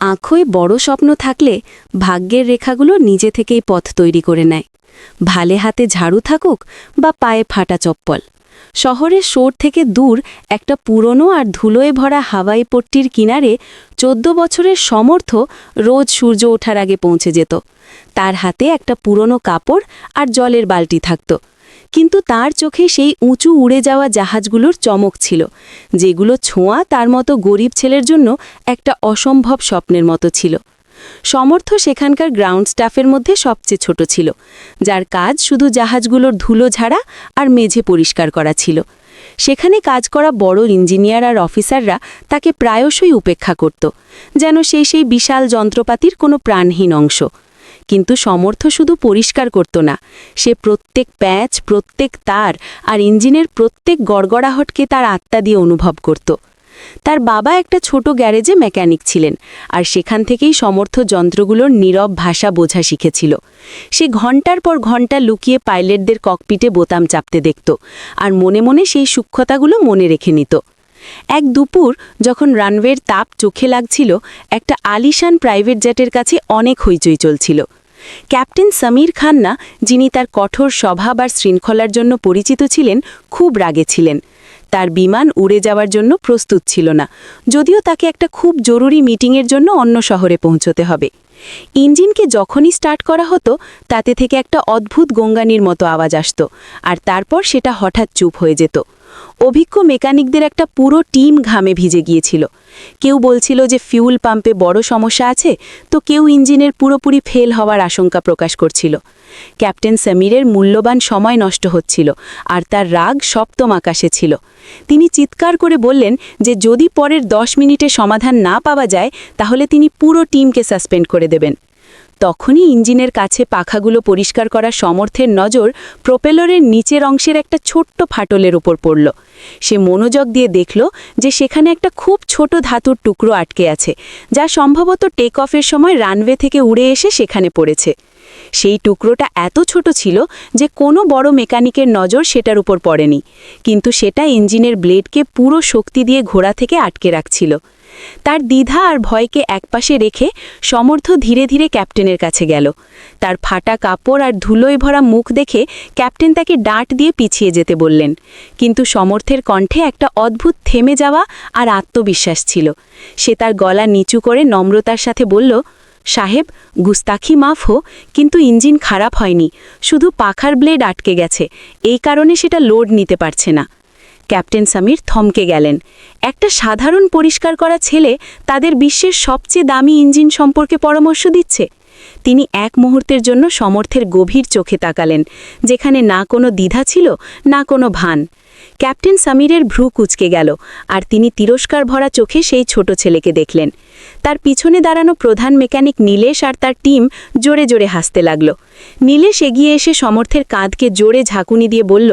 আঁখোয় বড় স্বপ্ন থাকলে ভাগ্যের রেখাগুলো নিজে থেকেই পথ তৈরি করে নেয়। ভালে হাতে ঝাড়ু থাকুক বা পায়ে ফাটা চপ্পল। শহরের শোর থেকে দূর একটা পুরনো আর ধুলোয় ভরা হাওয়াই পট্টির কিনারে চোদ্দ বছরের সমর্থ রোজ সূর্য ওঠার আগে পৌঁছে যেত। তার হাতে একটা পুরনো কাপড় আর জলের বালতি থাকত। কিন্তু তার চোখে সেই উঁচু উড়ে যাওয়া জাহাজগুলোর চমক ছিল, যেগুলো ছোঁয়া তার মতো গরিব ছেলের জন্য একটা অসম্ভব স্বপ্নের মতো ছিল। সমর্থ সেখানকার গ্রাউন্ড স্টাফের মধ্যে সবচেয়ে ছোট ছিল, যার কাজ শুধু জাহাজগুলোর ধুলো ঝাড়া আর মেঝে পরিষ্কার করা ছিল। সেখানে কাজ করা বড় ইঞ্জিনিয়ার আর অফিসাররা তাকে প্রায়শই উপেক্ষা করত, যেন সেই সেই বিশাল যন্ত্রপাতির কোনো প্রাণহীন অংশ। কিন্তু সমর্থ শুধু পরিষ্কার করত না। সে প্রত্যেক প্যাচ, প্রত্যেক তার আর ইঞ্জিনের প্রত্যেক গড়গড়াহটকে তার আত্মা দিয়ে অনুভব করত। তার বাবা একটা ছোট গ্যারেজে মেকানিক ছিলেন আর সেখান থেকেই সমর্থ যন্ত্রগুলোর নীরব ভাষা বোঝা শিখেছিল। সে ঘণ্টার পর ঘণ্টা লুকিয়ে পাইলটদের ককপিটে বোতাম চাপতে দেখত আর মনে মনে সেই সূক্ষ্মতাগুলো মনে রেখে নিত। এক দুপুর যখন রানওয়ের তাপ চোখে লাগছিল, একটা আলিশান প্রাইভেট জেটের কাছে অনেক হইচই চলছিল। ক্যাপ্টেন সমীর খান্না, যিনি তার কঠোর স্বভাব আর শৃঙ্খলার জন্য পরিচিত ছিলেন, খুব রাগে ছিলেন। তার বিমান উড়ে যাওয়ার জন্য প্রস্তুত ছিল না। যদিও তাকে একটা খুব জরুরি মিটিংয়ের জন্য অন্য শহরে পৌঁছতে হবে। ইঞ্জিনকে যখনই স্টার্ট করা হতো, তাতে থেকে একটা অদ্ভুত গঙ্গানির মতো আওয়াজ আসত, আর তারপর সেটা হঠাৎ চুপ হয়ে যেত। অভিজ্ঞ মেকানিকদের একটা পুরো টিম ঘামে ভিজে গিয়েছিল। কেউ বলছিল যে ফিউল পাম্পে বড় সমস্যা আছে, তো কেউ ইঞ্জিনের পুরোপুরি ফেল হওয়ার আশঙ্কা প্রকাশ করছিল। ক্যাপ্টেন সমীরের মূল্যবান সময় নষ্ট হচ্ছিল, আর তার রাগ সপ্তম আকাশে ছিল। তিনি চিৎকার করে বললেন যে যদি পরের দশ মিনিটে সমাধান না পাওয়া যায়, তাহলে তিনি পুরো টিমকে সাসপেন্ড করে দেবেন। তখনই ইঞ্জিনের কাছে পাখাগুলো পরিষ্কার করার সমর্থের নজর প্রোপেলরের নিচের অংশের একটা ছোট্ট ফাটলের উপর পড়ল। সে মনোযোগ দিয়ে দেখল যে সেখানে একটা খুব ছোট ধাতুর টুকরো আটকে আছে, যা সম্ভবত টেক অফের সময় রানওয়ে থেকে উড়ে এসে সেখানে পড়েছে। সেই টুকরোটা এত ছোট ছিল যে কোনো বড় মেকানিকের নজর সেটার উপর পড়েনি, কিন্তু সেটা ইঞ্জিনের ব্লেডকে পুরো শক্তি দিয়ে ঘোড়া থেকে আটকে রাখছিল। তার দ্বিধা আর ভয়কে একপাশে রেখে সমর্থ ধীরে ধীরে ক্যাপ্টেনের কাছে গেল। তার ফাটা কাপড় আর ধুলোয় ভরা মুখ দেখে ক্যাপ্টেন তাকে ডাঁট দিয়ে পিছিয়ে যেতে বললেন। কিন্তু সমর্থের কণ্ঠে একটা অদ্ভুত থেমে যাওয়া আর আত্মবিশ্বাস ছিল। সে তার গলা নিচু করে নম্রতার সাথে বলল, সাহেব, গুস্তাখি মাফ হো, কিন্তু ইঞ্জিন খারাপ হয়নি। শুধু পাখার ব্লেড আটকে গেছে। এই কারণে সেটা লোড নিতে পারছে না। ক্যাপ্টেন সামির থমকে গেলেন। একটা সাধারণ পরিষ্কার করা ছেলে তাদের বিশ্বের সবচেয়ে দামি ইঞ্জিন সম্পর্কে পরামর্শ দিচ্ছে। তিনি এক মুহূর্তের জন্য সমর্থের গভীর চোখে তাকালেন, যেখানে না কোনো দ্বিধা ছিল, না কোনো ভান। ক্যাপ্টেন সামিরের ভ্রু কুচকে গেল, আর তিনি তিরস্কার ভরা চোখে সেই ছোট ছেলেকে দেখলেন। তার পিছনে দাঁড়ানো প্রধান মেকানিক নীলেশ আর তার টিম জোরে জোরে হাসতে লাগল। নীলেশ এগিয়ে এসে সমর্থের কাঁধকে জোরে ঝাঁকুনি দিয়ে বলল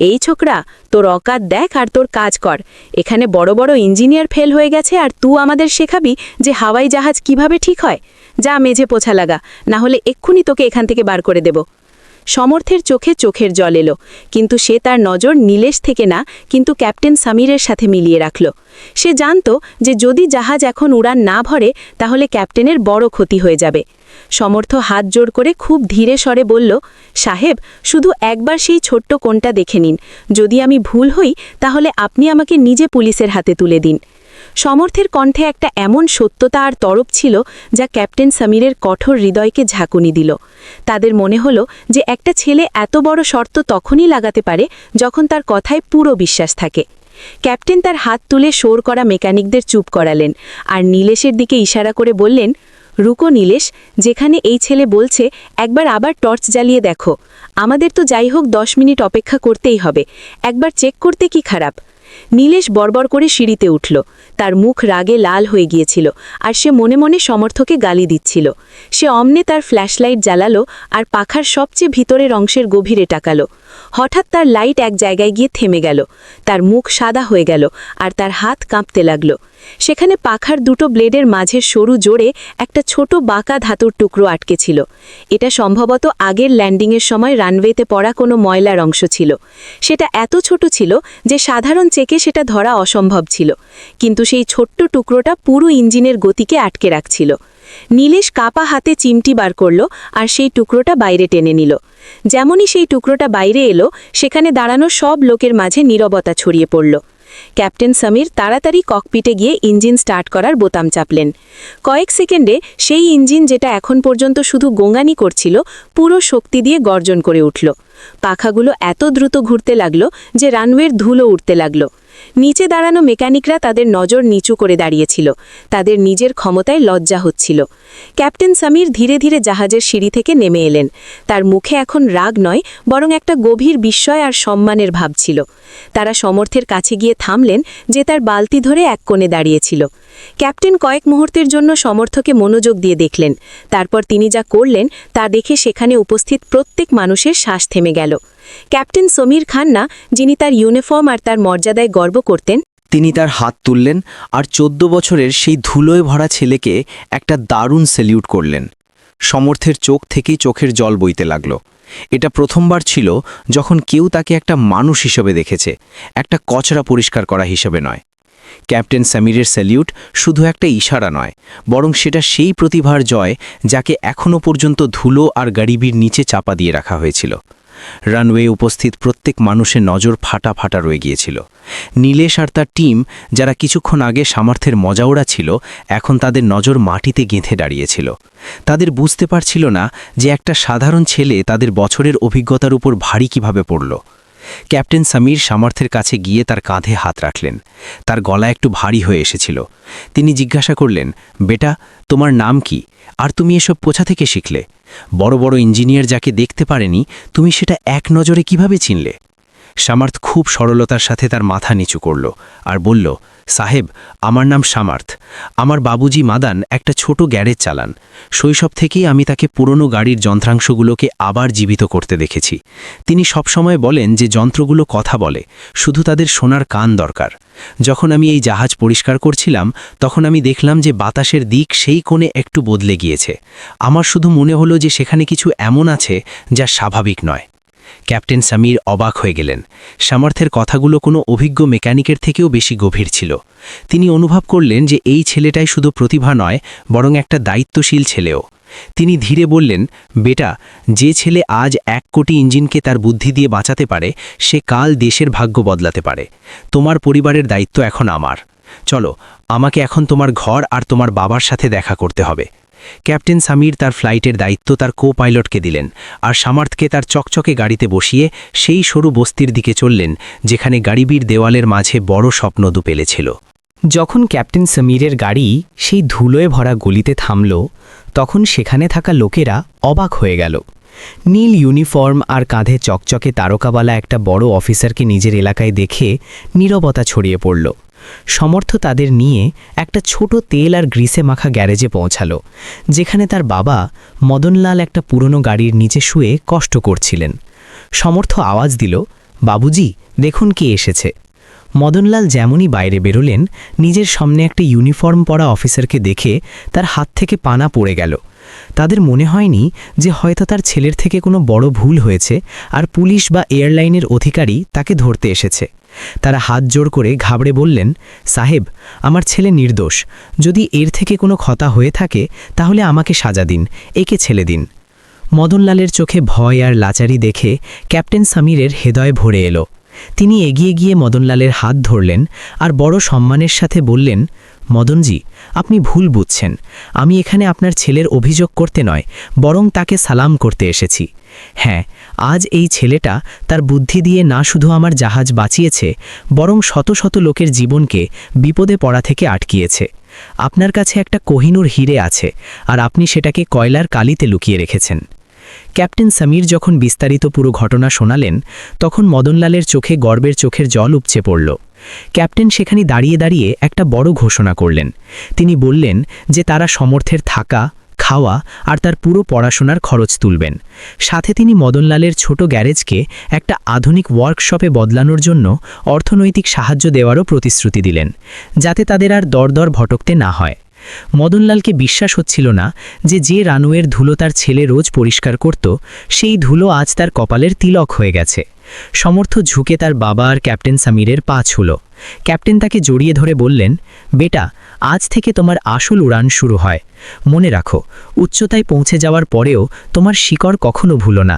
এই ছোকরা, তোর অকাত দেখ আর তোর কাজ কর। এখানে বড় বড় ইঞ্জিনিয়ার ফেল হয়ে গেছে আর তু আমাদের শেখাবি যে হাওয়াই জাহাজ কীভাবে ঠিক হয়। যা মেঝে পোছা লাগা না হলে এক্ষুনি তোকে এখান থেকে বার করে দেব। সমর্থের চোখে চোখের জল এলো। কিন্তু সে তার নজর নীলেশ থেকে না, কিন্তু ক্যাপ্টেন সামিরের সাথে মিলিয়ে রাখল। সে জানত যে যদি জাহাজ এখন উড়ান না ভরে, তাহলে ক্যাপ্টেনের বড় ক্ষতি হয়ে যাবে। সমর্থ হাত জোর করে খুব ধীরে স্বরে বলল, সাহেব, শুধু একবার সেই ছোট্ট কোনটা দেখে নিন। যদি আমি ভুল হই, তাহলে আপনি আমাকে নিজে পুলিশের হাতে তুলে দিন। সমর্থের কণ্ঠে একটা এমন সত্যতা আর তরফ ছিল যা ক্যাপ্টেন সমীরের কঠোর হৃদয়কে ঝাঁকুনি দিল। তাদের মনে হলো যে একটা ছেলে এত বড় শর্ত তখনই লাগাতে পারে যখন তার কথায় পুরো বিশ্বাস থাকে। ক্যাপ্টেন তার হাত তুলে শোর করা মেকানিকদের চুপ করালেন আর নীলেশের দিকে ইশারা করে বললেন, রুকো নীলেশ, যেখানে এই ছেলে বলছে, একবার আবার টর্চ জ্বালিয়ে দেখো। আমাদের তো যাই হোক দশ মিনিট অপেক্ষা করতেই হবে। একবার চেক করতে কি খারাপ? নীলেশ বরবর করে সিঁড়িতে উঠল। তার মুখ রাগে লাল হয়ে গিয়েছিল আর সে মনে মনে সমর্থকে গালি দিচ্ছিল। সে অমনে তার ফ্ল্যাশলাইট জ্বালালো আর পাখার সবচেয়ে ভিতরের অংশের গভীরে টাকালো। হঠাৎ তার লাইট এক জায়গায় গিয়ে থেমে গেল। তার মুখ সাদা হয়ে গেল আর তার হাত কাঁপতে লাগল। সেখানে পাখার দুটো ব্লেডের মাঝে সরু জোরে একটা ছোট বাঁকা ধাতুর টুকরো আটকে ছিল এটা সম্ভবত আগের ল্যান্ডিংয়ের সময় রানওয়েতে পড়া কোনো ময়লার অংশ ছিল। সেটা এত ছোট ছিল যে সাধারণ চেকে সেটা ধরা অসম্ভব ছিল। কিন্তু সেই ছোট্ট টুকরোটা পুরো ইঞ্জিনের গতিকে আটকে রাখছিল। নীলেশ কাপা হাতে চিমটি বার করল আর সেই টুকরোটা বাইরে টেনে নিল। যেমনই সেই টুকরোটা বাইরে এলো, সেখানে দাঁড়ানো সব লোকের মাঝে নীরবতা ছড়িয়ে পড়ল। ক্যাপ্টেন সমীর তাড়াতাড়ি ককপিটে গিয়ে ইঞ্জিন স্টার্ট করার বোতাম চাপলেন। কয়েক সেকেন্ডে সেই ইঞ্জিন যেটা এখন পর্যন্ত শুধু গোঙানি করছিল, পুরো শক্তি দিয়ে গর্জন করে উঠল। পাখাগুলো এত দ্রুত ঘুরতে লাগল যে রানওয়ের ধুলো উঠতে লাগল। নিচে দাঁড়ানো মেকানিকরা তাদের নজর নিচু করে দাঁড়িয়েছিল। তাদের নিজের ক্ষমতায় লজ্জা হচ্ছিল। ক্যাপ্টেন সামির ধীরে ধীরে জাহাজের সিঁড়ি থেকে নেমে এলেন। তার মুখে এখন রাগ নয়, বরং একটা গভীর বিস্ময় আর সম্মানের ভাব ছিল। তারা সমর্থের কাছে গিয়ে থামলেন যে তার বালতি ধরে এক কোণে দাঁড়িয়েছিল। ক্যাপ্টেন কয়েক মুহূর্তের জন্য সমর্থকে মনোযোগ দিয়ে দেখলেন। তারপর তিনি যা করলেন তা দেখে সেখানে উপস্থিত প্রত্যেক মানুষের শ্বাস থেমে গেল। ক্যাপ্টেন সমীর খান্না, যিনি তার ইউনিফর্ম আর তার মর্যাদায় গর্ব করতেন, তিনি তার হাত তুললেন আর চোদ্দ বছরের সেই ধুলোয় ভরা ছেলেকে একটা দারুণ সেলিউট করলেন। সমর্থের চোখ থেকেই চোখের জল বইতে লাগল। এটা প্রথমবার ছিল যখন কেউ তাকে একটা মানুষ হিসেবে দেখেছে, একটা কচরা পরিষ্কার করা হিসেবে নয়। ক্যাপ্টেন সামিরের স্যালিউট শুধু একটা ইশারা নয়, বরং সেটা সেই প্রতিভার জয় যাকে এখনও পর্যন্ত ধুলো আর গাড়িবির নিচে চাপা দিয়ে রাখা হয়েছিল। রানওয়ে উপস্থিত প্রত্যেক মানুষের নজর ফাটা ফাটা রয়ে গিয়েছিল। নীলেশ আর তার টিম, যারা কিছুক্ষণ আগে সামর্থ্যের মজাওড়া ছিল, এখন তাদের নজর মাটিতে গেঁথে দাঁড়িয়েছিল। তাদের বুঝতে পারছিল না যে একটা সাধারণ ছেলে তাদের বছরের অভিজ্ঞতার উপর ভারী কীভাবে পড়ল। ক্যাপ্টেন সামির সামর্থ্যের কাছে গিয়ে তার কাঁধে হাত রাখলেন। তার গলা একটু ভারী হয়ে এসেছিল। তিনি জিজ্ঞাসা করলেন, বেটা, তোমার নাম কি? আর তুমি এসব পোছা থেকে শিখলে? বড় বড় ইঞ্জিনিয়ার যাকে দেখতে পারেনি, তুমি সেটা এক নজরে কীভাবে চিনলে? সামার্থ খুব সরলতার সাথে তার মাথা নিচু করল আর বলল, সাহেব, আমার নাম সামার্থ। আমার বাবুজি মাদান একটা ছোট গ্যারেজ চালান। শৈশব থেকেই আমি তাকে পুরনো গাড়ির যন্ত্রাংশগুলোকে আবার জীবিত করতে দেখেছি। তিনি সবসময় বলেন যে যন্ত্রগুলো কথা বলে, শুধু তাদের শোনার কান দরকার। যখন আমি এই জাহাজ পরিষ্কার করছিলাম, তখন আমি দেখলাম যে বাতাসের দিক সেই কোণে একটু বদলে গিয়েছে। আমার শুধু মনে হলো যে সেখানে কিছু এমন আছে যা স্বাভাবিক নয়। ক্যাপ্টেন সামির অবাক হয়ে গেলেন। সামর্থ্যের কথাগুলো কোনো অভিজ্ঞ মেকানিকের থেকেও বেশি গভীর ছিল। তিনি অনুভব করলেন যে এই ছেলেটাই শুধু প্রতিভা নয়, বরং একটা দায়িত্বশীল ছেলেও। তিনি ধীরে বললেন, বেটা, যে ছেলে আজ এক কোটি ইঞ্জিনকে তার বুদ্ধি দিয়ে বাঁচাতে পারে, সে কাল দেশের ভাগ্য বদলাতে পারে। তোমার পরিবারের দায়িত্ব এখন আমার। চলো, আমাকে এখন তোমার ঘর আর তোমার বাবার সাথে দেখা করতে হবে। ক্যাপ্টেন সামির তার ফ্লাইটের দায়িত্ব তার কো পাইলটকে দিলেন, আর সামার্থকে তার চকচকে গাড়িতে বসিয়ে সেই সরু বস্তির দিকে চললেন, যেখানে গাড়িবির দেওয়ালের মাঝে বড় স্বপ্ন দুপেলেছিল যখন ক্যাপ্টেন সমীরের গাড়ি সেই ধুলোয় ভরা গলিতে থামল, তখন সেখানে থাকা লোকেরা অবাক হয়ে গেল। নীল ইউনিফর্ম আর কাঁধে চকচকে তারকাওয়ালা একটা বড় অফিসারকে নিজের এলাকায় দেখে নীরবতা ছড়িয়ে পড়ল। সমর্থ তাদের নিয়ে একটা ছোট তেল আর গ্রিসে মাখা গ্যারেজে পৌঁছালো, যেখানে তার বাবা মদনলাল একটা পুরনো গাড়ির নিচে শুয়ে কষ্ট করছিলেন। সমর্থ আওয়াজ দিল, বাবুজি, দেখুন কে এসেছে। মদনলাল যেমনই বাইরে বেরোলেন, নিজের সামনে একটা ইউনিফর্ম পরা অফিসারকে দেখে তার হাত থেকে পানা পড়ে গেল। তাদের মনে হয়নি যে হয়তো তার ছেলের থেকে কোনো বড় ভুল হয়েছে আর পুলিশ বা এয়ারলাইনের অধিকারী তাকে ধরতে এসেছে। তারা হাত জোর করে ঘাবড়ে বললেন, সাহেব, আমার ছেলে নির্দোষ। যদি এর থেকে কোনো ক্ষতা হয়ে থাকে, তাহলে আমাকে সাজা দিন, একে ছেলে দিন। মদনলালের চোখে ভয় আর লাচারি দেখে ক্যাপ্টেন সামিরের হৃদয় ভরে এলো। তিনি এগিয়ে গিয়ে মদনলালের হাত ধরলেন আর বড় সম্মানের সাথে বললেন মদনজি, আপনি ভুল বুঝছেন। আমি এখানে আপনার ছেলের অভিযোগ করতে নয়, বরং তাকে সালাম করতে এসেছি। হ্যাঁ আজ এই ছেলেটা তার বুদ্ধি দিয়ে না শুধু আমার জাহাজ বাঁচিয়েছে, বরং শত শত লোকের জীবনকে বিপদে পড়া থেকে আটকিয়েছে। আপনার কাছে একটা কোহিনুর হিরে আছে, আর আপনি সেটাকে কয়লার কালিতে লুকিয়ে রেখেছেন। ক্যাপ্টেন সামির যখন বিস্তারিত পুরো ঘটনা শোনালেন, তখন মদনলালের চোখে গর্বের চোখের জল উপচে পড়ল। ক্যাপ্টেন সেখানে দাঁড়িয়ে দাঁড়িয়ে একটা বড় ঘোষণা করলেন। তিনি বললেন যে তারা সমর্থের থাকা, খাওয়া আর তার পুরো পড়াশোনার খরচ তুলবেন। সাথে তিনি মদনলালের ছোট গ্যারেজকে একটা আধুনিক ওয়ার্কশপে বদলানোর জন্য অর্থনৈতিক সাহায্য দেওয়ারও প্রতিশ্রুতি দিলেন, যাতে তাদের আর দরদর ভটকতে না হয়। মদনলালকে বিশ্বাস হচ্ছিল না যে যে রানুয়ের ধুলো তার ছেলে রোজ পরিষ্কার করত, সেই ধুলো আজ তার কপালের তিলক হয়ে গেছে। সমর্থ ঝুঁকে তার বাবা আর ক্যাপ্টেন সামিরের পা ছুল। ক্যাপ্টেন তাকে জড়িয়ে ধরে বললেন, বেটা, আজ থেকে তোমার আসল উড়ান শুরু হয়। মনে রাখো, উচ্চতায় পৌঁছে যাওয়ার পরেও তোমার শিকড় কখনো ভুলো না।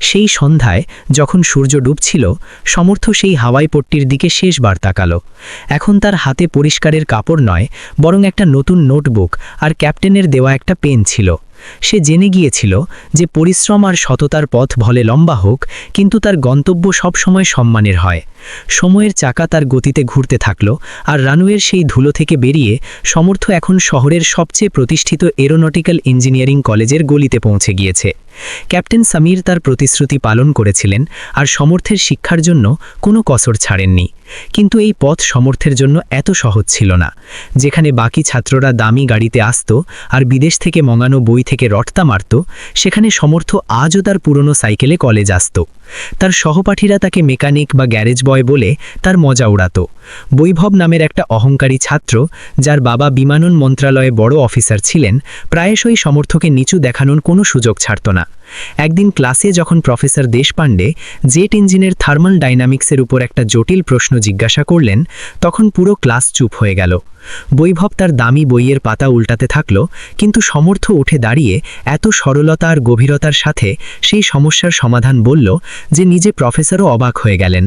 সেই সন্ধ্যায় যখন সূর্য ডুবছিল, সমর্থ সেই হাওয়াই পট্টির দিকে শেষবার তাকালো। এখন তার হাতে পরিষ্কারের কাপড় নয়, বরং একটা নতুন নোটবুক আর ক্যাপ্টেনের দেওয়া একটা পেন ছিল। সে জেনে গিয়েছিল যে পরিশ্রম আর সততার পথ ভলে লম্বা হোক, কিন্তু তার গন্তব্য সবসময় সম্মানের হয়। সময়ের চাকা তার গতিতে ঘুরতে থাকল, আর রানুয়ের সেই ধুলো থেকে বেরিয়ে সমর্থ এখন শহরের সবচেয়ে প্রতিষ্ঠিত এরোনটিক্যাল ইঞ্জিনিয়ারিং কলেজের গলিতে পৌঁছে গিয়েছে। ক্যাপ্টেন সামির তার প্রতিশ্রুতি পালন করেছিলেন, আর সমর্থের শিক্ষার জন্য কোনো কসর ছাড়েননি। কিন্তু এই পথ সমর্থের জন্য এত সহজ ছিল না, যেখানে বাকি ছাত্ররা দামি গাড়িতে আসত আর বিদেশ থেকে মঙানো বই থেকে রটতা মারত, সেখানে সমর্থ আজও তার পুরনো সাইকেলে কলেজ আসত। তার সহপাঠীরা তাকে মেকানিক বা গ্যারেজ বয় বলে তার মজা উড়াত। বৈভব নামের একটা অহংকারী ছাত্র, যার বাবা বিমানন মন্ত্রণালয়ে বড় অফিসার ছিলেন, প্রায়শই সমর্থকে নিচু দেখানোর কোনো সুযোগ ছাড়ত না। একদিন ক্লাসে যখন প্রফেসর দেশপাণ্ডে জেট ইঞ্জিনের থার্মাল ডাইনামিক্সের উপর একটা জটিল প্রশ্ন জিজ্ঞাসা করলেন, তখন পুরো ক্লাস চুপ হয়ে গেল। বৈভব তার দামি বইয়ের পাতা উল্টাতে থাকল, কিন্তু সমর্থ উঠে দাঁড়িয়ে এত সরলতা আর গভীরতার সাথে সেই সমস্যার সমাধান বলল যে নিজে প্রফেসরও অবাক হয়ে গেলেন।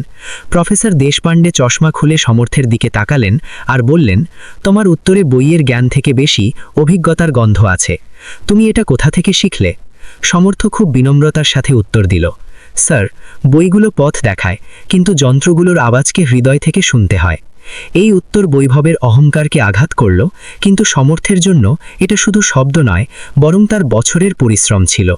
প্রফেসর দেশপাণ্ডে চশমা খুলে সমর্থের দিকে তাকালেন আর বললেন, তোমার উত্তরে বইয়ের জ্ঞান থেকে বেশি অভিজ্ঞতার গন্ধ আছে। তুমি এটা কোথা থেকে শিখলে? সমর্থ খুব বিনম্রতার সাথে উত্তর দিল, স্যার, বইগুলো পথ দেখায়, কিন্তু যন্ত্রগুলোর আওয়াজকে হৃদয় থেকে শুনতে হয়। এই উত্তর বৈভবের অহংকারকে আঘাত করল, কিন্তু সমর্থের জন্য এটা শুধু শব্দ নয়, বরং তার বছরের পরিশ্রম ছিল।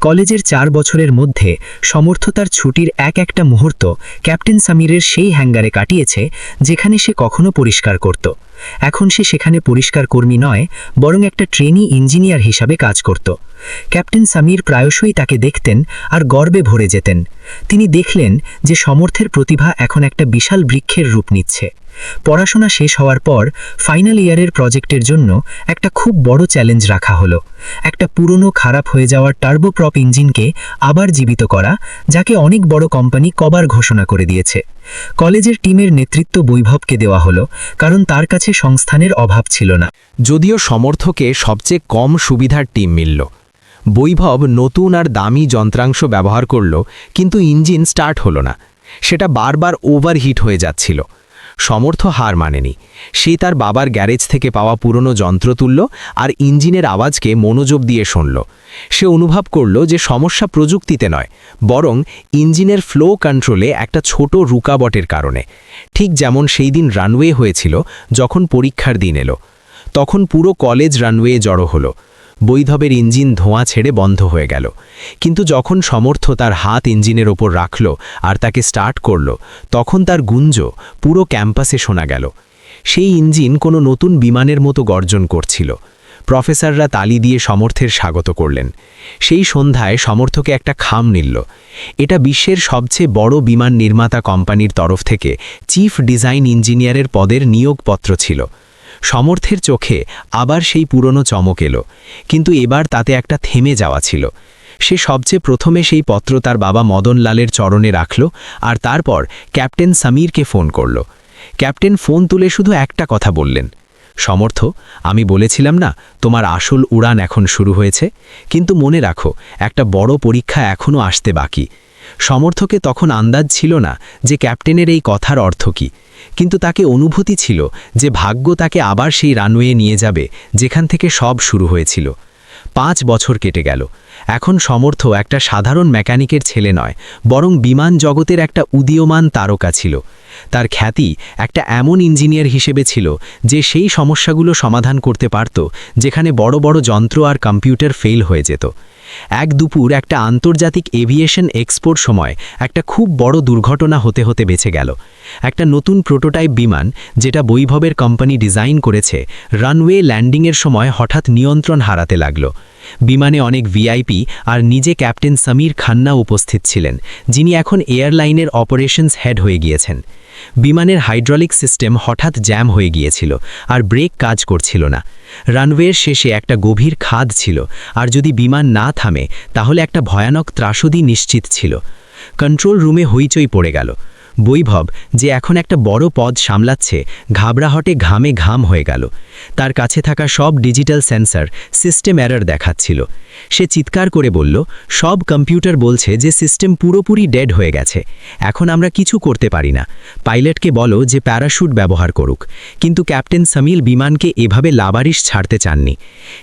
কলেজের চার বছরের মধ্যে সমর্থ তার ছুটির এক একটা মুহূর্ত ক্যাপ্টেন সামিরের সেই হ্যাঙ্গারে কাটিয়েছে, যেখানে সে কখনো পরিষ্কার করত। এখন সে সেখানে পরিষ্কার কর্মী নয়, বরং একটা ট্রেনি ইঞ্জিনিয়ার হিসাবে কাজ করত। ক্যাপ্টেন সামির প্রায়শই তাকে দেখতেন আর গর্বে ভরে যেতেন। তিনি দেখলেন যে সমর্থের প্রতিভা এখন একটা বিশাল বৃক্ষের রূপ নিচ্ছে। পড়াশোনা শেষ হওয়ার পর ফাইনাল ইয়ারের প্রজেক্টের জন্য একটা খুব বড় চ্যালেঞ্জ রাখা হলো। একটা পুরনো খারাপ হয়ে যাওয়ার টার্বোপ্রপ ইঞ্জিনকে আবার জীবিত করা, যাকে অনেক বড় কোম্পানি কবার ঘোষণা করে দিয়েছে। কলেজের টিমের নেতৃত্ব বৈভবকে দেওয়া হলো, কারণ তার কাছে সংস্থানের অভাব ছিল না। যদিও সমর্থকে সবচেয়ে কম সুবিধার টিম মিলল। বৈভব নতুন আর দামি যন্ত্রাংশ ব্যবহার করল, কিন্তু ইঞ্জিন স্টার্ট হলো না। সেটা বারবার ওভারহিট হয়ে যাচ্ছিল। সমর্থ হার মানেনি। সে তার বাবার গ্যারেজ থেকে পাওয়া পুরনো যন্ত্র তুলল আর ইঞ্জিনের আওয়াজকে মনোযোগ দিয়ে শুনল। সে অনুভব করল যে সমস্যা প্রযুক্তিতে নয়, বরং ইঞ্জিনের ফ্লো কন্ট্রোলে একটা ছোট রুকাবটের কারণে। ঠিক যেমন সেই দিন রানওয়ে হয়েছিল যখন পরীক্ষার দিন এলো, তখন পুরো কলেজ রানওয়ে জড়ো হলো। বৈধবের ইঞ্জিন ধোঁয়া ছেড়ে বন্ধ হয়ে গেল। কিন্তু যখন সমর্থ তার হাত ইঞ্জিনের ওপর রাখল আর তাকে স্টার্ট করল, তখন তার গুঞ্জ পুরো ক্যাম্পাসে শোনা গেল। সেই ইঞ্জিন কোনো নতুন বিমানের মতো গর্জন করছিল। প্রফেসররা তালি দিয়ে সমর্থের স্বাগত করলেন। সেই সন্ধ্যায় সমর্থকে একটা খাম নিল। এটা বিশ্বের সবচেয়ে বড় বিমান নির্মাতা কোম্পানির তরফ থেকে চিফ ডিজাইন ইঞ্জিনিয়ারের পদের নিয়োগপত্র ছিল। সমর্থের চোখে আবার সেই পুরনো চমক এলো। কিন্তু এবার তাতে একটা থেমে যাওয়া ছিল। সে সবচেয়ে প্রথমে সেই পত্র তার বাবা মদনলালের চরণে রাখল আর তারপর ক্যাপ্টেন সামিরকে ফোন করল। ক্যাপ্টেন ফোন তুলে শুধু একটা কথা বললেন। সমর্থ, আমি বলেছিলাম না, তোমার আসল উড়ান এখন শুরু হয়েছে? কিন্তু মনে রাখো, একটা বড় পরীক্ষা এখনও আসতে বাকি। সমর্থকে তখন আন্দাজ ছিল না যে ক্যাপ্টেনের এই কথার অর্থ কী। কিন্তু তাকে অনুভূতি ছিল যে ভাগ্য তাকে আবার সেই রানওয়ে নিয়ে যাবে, যেখান থেকে সব শুরু হয়েছিল। পাঁচ বছর কেটে গেল। এখন সমর্থ একটা সাধারণ মেকানিকের ছেলে নয়, বরং বিমান জগতের একটা উদীয়মান তারকা ছিল। তার খ্যাতি একটা এমন ইঞ্জিনিয়ার হিসেবে ছিল যে সেই সমস্যাগুলো সমাধান করতে পারত, যেখানে বড় বড় যন্ত্র আর কম্পিউটার ফেল হয়ে যেত। এক দুপুর একটা আন্তর্জাতিক এভিয়েশন এক্সপোর সময় একটা খুব বড় দুর্ঘটনা হতে হতে বেঁচে গেল। একটা নতুন প্রোটোটাইপ বিমান, যেটা বৈভবের কোম্পানি ডিজাইন করেছে, রানওয়ে ল্যান্ডিংয়ের সময় হঠাৎ নিয়ন্ত্রণ হারাতে লাগল। বিমানে অনেক ভিআইপি আর নিজে ক্যাপ্টেন সমীর খান্না উপস্থিত ছিলেন, যিনি এখন এয়ারলাইনের অপারেশনস হেড হয়ে গিয়েছেন। বিমানের হাইড্রলিক সিস্টেম হঠাৎ জ্যাম হয়ে গিয়েছিল আর ব্রেক কাজ করছিল না। রানওয়ের শেষে একটা গভীর খাদ ছিল। আর যদি বিমান না থামে, তাহলে একটা ভয়ানক ত্রাসদি নিশ্চিত ছিল। কন্ট্রোল রুমে হইচই পড়ে গেল। বৈভব, যে এখন একটা বড় পদ সামলাচ্ছে, ঘাবড়াহটে ঘামে ঘাম হয়ে গেল। তার কাছে থাকা সব ডিজিটাল সেন্সর সিস্টেম এরর দেখাচ্ছিল। সে চিৎকার করে বলল, সব কম্পিউটার বলছে যে সিস্টেম পুরোপুরি ডেড হয়ে গেছে। এখন আমরা কিছু করতে পারি না। পাইলটকে বলো যে প্যারাশুট ব্যবহার করুক। কিন্তু ক্যাপ্টেন সামিল বিমানকে এভাবে লাবারিশ ছাড়তে চাননি।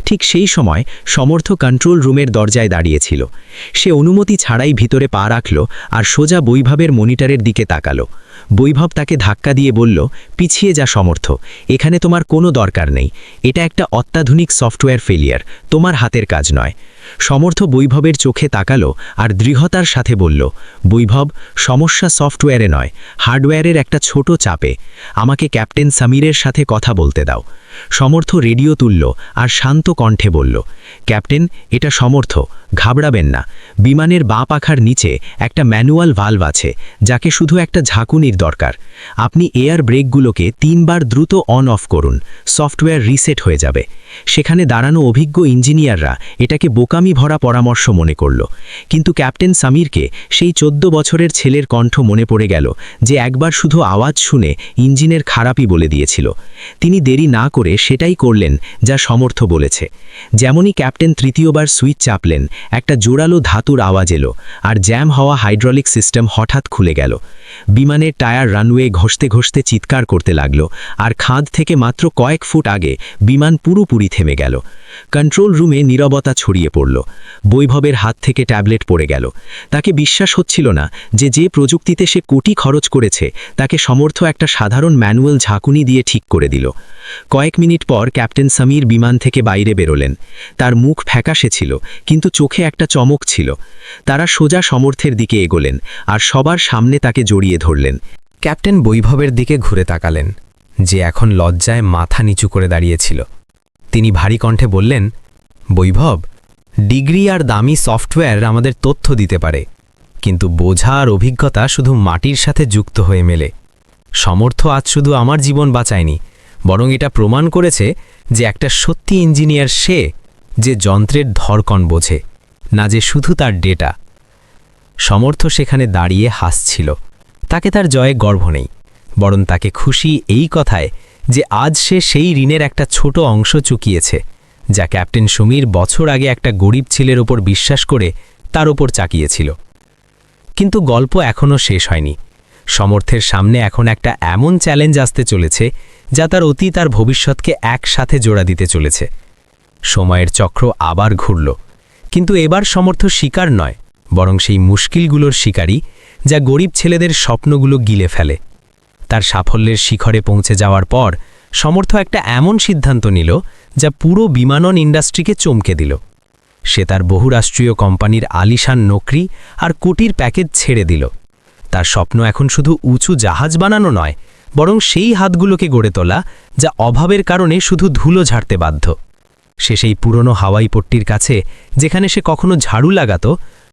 ঠিক সেই সময় সমর্থ কন্ট্রোল রুমের দরজায় দাঁড়িয়েছিল। সে অনুমতি ছাড়াই ভিতরে পা রাখল আর সোজা বৈভাবের মনিটরের দিকে তাকালো। বৈভব তাকে ধাক্কা দিয়ে বলল, পিছিয়ে যা সমর্থ, এখানে তোমার কোনো দরকার নেই। এটা একটা অত্যাধুনিক সফটওয়্যার ফেলিয়ার, তোমার হাতের কাজ নয়। সমর্থ বৈভবের চোখে তাকালো আর দৃঢ়তার সাথে বলল, বৈভব, সমস্যা সফটওয়্যারে নয়, হার্ডওয়্যারের একটা ছোট চাপে। আমাকে ক্যাপ্টেন সামিরের সাথে কথা বলতে দাও। সমর্থ রেডিও তুলল আর শান্ত কণ্ঠে বলল, ক্যাপ্টেন, এটা সমর্থ, ঘাবড়াবেন না। বিমানের বাঁ পাখার নিচে একটা ম্যানুয়াল ভালভ আছে, যাকে শুধু একটা ঝাঁকুনির দরকার। আপনি এয়ার ব্রেকগুলোকে তিনবার দ্রুত অন অফ করুন সফটওয়্যার রিসেট হয়ে যাবে। সেখানে দাঁড়ানো অভিজ্ঞ ইঞ্জিনিয়াররা এটাকে বোকামি ভরা পরামর্শ মনে করল। কিন্তু ক্যাপ্টেন সামিরকে সেই চোদ্দ বছরের ছেলের কণ্ঠ মনে পড়ে গেল, যে একবার শুধু আওয়াজ শুনে ইঞ্জিনের খারাপই বলে দিয়েছিল। তিনি দেরি না করে সেটাই করলেন যা সমর্থ বলেছে। যেমনই ক্যাপ্টেন তৃতীয়বার সুইচ চাপলেন, একটা জোরালো ধাতুর আওয়াজ এলো আর জ্যাম হওয়া হাইড্রলিক সিস্টেম হঠাৎ খুলে গেল। বিমানের টায়ার রানওয়ে ঘষতে ঘষতে চিৎকার করতে লাগল আর খাদ থেকে মাত্র কয়েক ফুট আগে বিমান পুরোপুরি থেমে গেল। কন্ট্রোল রুমে নীরবতা ছড়িয়ে পড়ল। বৈভবের হাত থেকে ট্যাবলেট পড়ে গেল। তাকে বিশ্বাস হচ্ছিল না যে যে প্রযুক্তিতে সে কোটি খরচ করেছে, তাকে সমর্থ একটা সাধারণ ম্যানুয়াল ঝাঁকুনি দিয়ে ঠিক করে দিল। কয়েক মিনিট পর ক্যাপ্টেন সমীর বিমান থেকে বাইরে বেরোলেন। তার মুখ ফ্যাকাশে ছিল, কিন্তু চোখে একটা চমক ছিল। তারা সোজা সমর্থের দিকে এগোলেন আর সবার সামনে তাকে জড়িয়ে ধরলেন। ক্যাপ্টেন বৈভবের দিকে ঘুরে তাকালেন, যে এখন লজ্জায় মাথা নিচু করে দাঁড়িয়েছিল। তিনি ভারী কণ্ঠে বললেন, বৈভব, ডিগ্রি আর দামি সফটওয়্যার আমাদের তথ্য দিতে পারে, কিন্তু বোঝা আর অভিজ্ঞতা শুধু মাটির সাথে যুক্ত হয়ে মেলে। সমর্থ আজ শুধু আমার জীবন বাঁচায়নি বরং এটা প্রমাণ করেছে যে একটা সত্যি ইঞ্জিনিয়ার সে যে যন্ত্রের ধরকণ বোঝে, না যে শুধু তার ডেটা। সমর্থ সেখানে দাঁড়িয়ে হাসছিল। তাকে তার জয়ে গর্ব নেই, বরং তাকে খুশি এই কথায় যে আজ সে সেই ঋণের একটা ছোট অংশ চুকিয়েছে, যা ক্যাপ্টেন সমীর বছর আগে একটা গরিব ছেলের ওপর বিশ্বাস করে তার ওপর চাকিয়েছিল। কিন্তু গল্প এখনও শেষ হয়নি। সমর্থের সামনে এখন একটা এমন চ্যালেঞ্জ আসতে চলেছে যা তার অতীত আর ভবিষ্যৎকে একসাথে জোড়া দিতে চলেছে। সময়ের চক্র আবার ঘুরল, কিন্তু এবার সমর্থ শিকার নয়, বরং সেই মুশকিলগুলোর শিকারী যা গরিব ছেলেদের স্বপ্নগুলো গিলে ফেলে। তার সাফল্যের শিখরে পৌঁছে যাওয়ার পর সমর্থ একটা এমন সিদ্ধান্ত নিল যা পুরো বিমানন ইন্ডাস্ট্রিকে চমকে দিল। সে তার বহুরাষ্ট্রীয় কোম্পানির আলিশান নকরি আর কোটির প্যাকেজ ছেড়ে দিল। তার স্বপ্ন এখন শুধু উঁচু জাহাজ বানানো নয় বরং সেই হাতগুলোকে গড়ে তোলা, যা অভাবের কারণে শুধু ধুলো ঝাড়তে বাধ্য। সে সেই পুরনো হাওয়াই পট্টির কাছে, যেখানে সে কখনো ঝাড়ু লাগাত,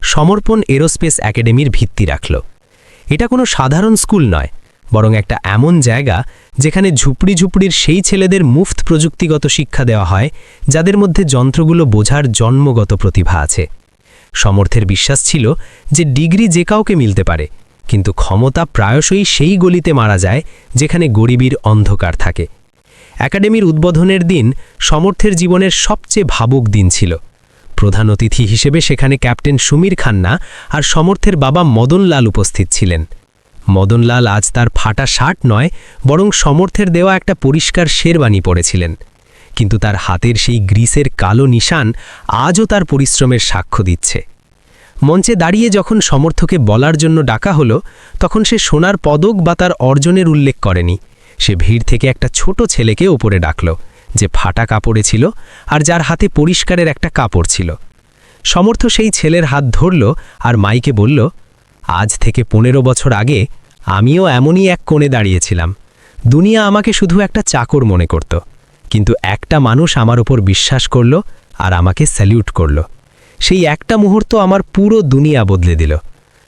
সমর্পণ এরোস্পেস একাডেমির ভিত্তি রাখল। এটা কোনো সাধারণ স্কুল নয়, বরং একটা এমন জায়গা, যেখানে ঝুপড়ি ঝুপড়ির সেই ছেলেদের মুফত প্রযুক্তিগত শিক্ষা দেওয়া হয়, যাদের মধ্যে যন্ত্রগুলো বোঝার জন্মগত প্রতিভা আছে। সমর্থের বিশ্বাস ছিল যে ডিগ্রি যে কাউকে মিলতে পারে কিন্তু ক্ষমতা প্রায়শই সেই গলিতে মারা যায় যেখানে গরিবীর অন্ধকার থাকে। একাডেমির উদ্বোধনের দিন সমর্থের জীবনের সবচেয়ে ভাবুক দিন ছিল। প্রধান অতিথি হিসেবে সেখানে ক্যাপ্টেন সুমির খান্না আর সমর্থের বাবা মদনলাল উপস্থিত ছিলেন। মদনলাল আজ তার ফাটা শার্ট নয়, বরং সমর্থের দেওয়া একটা পরিষ্কার শেরবানি পড়েছিলেন কিন্তু তার হাতের সেই গ্রিসের কালো নিশান আজও তার পরিশ্রমের সাক্ষ্য দিচ্ছে। মঞ্চে দাঁড়িয়ে যখন সমর্থকে বলার জন্য ডাকা হলো, তখন সে সোনার পদক বা তার অর্জনের উল্লেখ করেনি। সে ভিড় থেকে একটা ছোট ছেলেকে ওপরে ডাকল, যে ফাটা কাপড়ে ছিল আর যার হাতে পরিষ্কারের একটা কাপড় ছিল। সমর্থ সেই ছেলের হাত ধরল আর মাইকে বলল, আজ থেকে পনেরো বছর আগে আমিও এমনই এক কোণে দাঁড়িয়েছিলাম। দুনিয়া আমাকে শুধু একটা চাকর মনে করত। কিন্তু একটা মানুষ আমার ওপর বিশ্বাস করল আর আমাকে স্যালিউট করল। সেই একটা মুহূর্ত আমার পুরো দুনিয়া বদলে দিল।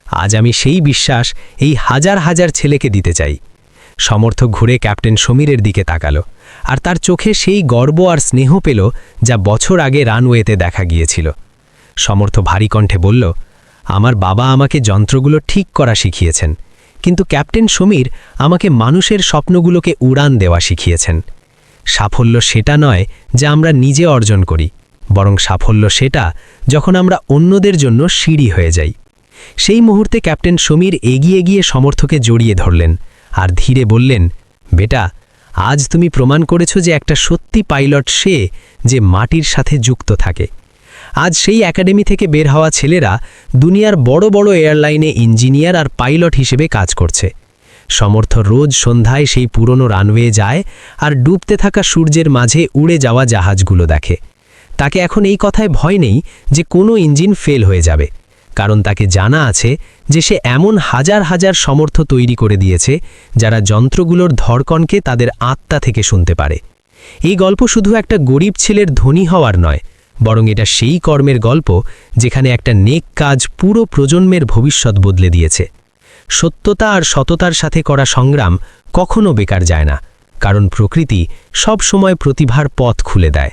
আজ আমি সেই বিশ্বাস এই হাজার হাজার ছেলেকে দিতে চাই। সমর্থক ঘুরে ক্যাপ্টেন সমীরের দিকে তাকালো, আর তার চোখে সেই গর্ব আর স্নেহ পেল যা বছর আগে রানওয়েতে দেখা গিয়েছিল। সমর্থ ভারী কণ্ঠে বলল, আমার বাবা আমাকে যন্ত্রগুলো ঠিক করা শিখিয়েছেন, কিন্তু ক্যাপ্টেন সমীর আমাকে মানুষের স্বপ্নগুলোকে উড়ান দেওয়া শিখিয়েছেন। সাফল্য সেটা নয় যা আমরা নিজে অর্জন করি। বরং সাফল্য সেটা যখন আমরা অন্যদের জন্য সিঁড়ি হয়ে যাই। সেই মুহূর্তে ক্যাপ্টেন সমীর এগিয়ে গিয়ে সমর্থকে জড়িয়ে ধরলেন আর ধীরে বললেন, বেটা, আজ তুমি প্রমাণ করেছ যে একটা সত্যি পাইলট সে যে মাটির সাথে যুক্ত থাকে। আজ সেই একাডেমি থেকে বের হওয়া ছেলেরা দুনিয়ার বড় বড় এয়ারলাইনে ইঞ্জিনিয়ার আর পাইলট হিসেবে কাজ করছে। সমর্থ রোজ সন্ধ্যায় সেই পুরনো রানওয়ে যায় আর ডুবতে থাকা সূর্যের মাঝে উড়ে যাওয়া জাহাজগুলো দেখে। তাকে এখন এই কথায় ভয় নেই যে কোনো ইঞ্জিন ফেল হয়ে যাবে, কারণ তাকে জানা আছে যে সে এমন হাজার হাজার সমর্থ তৈরি করে দিয়েছে যারা যন্ত্রগুলোর ধরকণকে তাদের আত্মা থেকে শুনতে পারে। এই গল্প শুধু একটা গরিব ছেলের ধনী হওয়ার নয়, বরং এটা সেই কর্মের গল্প যেখানে একটা নেক কাজ পুরো প্রজন্মের ভবিষ্যৎ বদলে দিয়েছে। সত্যতা আর সততার সাথে করা সংগ্রাম কখনো বেকার যায় না, কারণ প্রকৃতি সব সময় প্রতিভার পথ খুলে দেয়।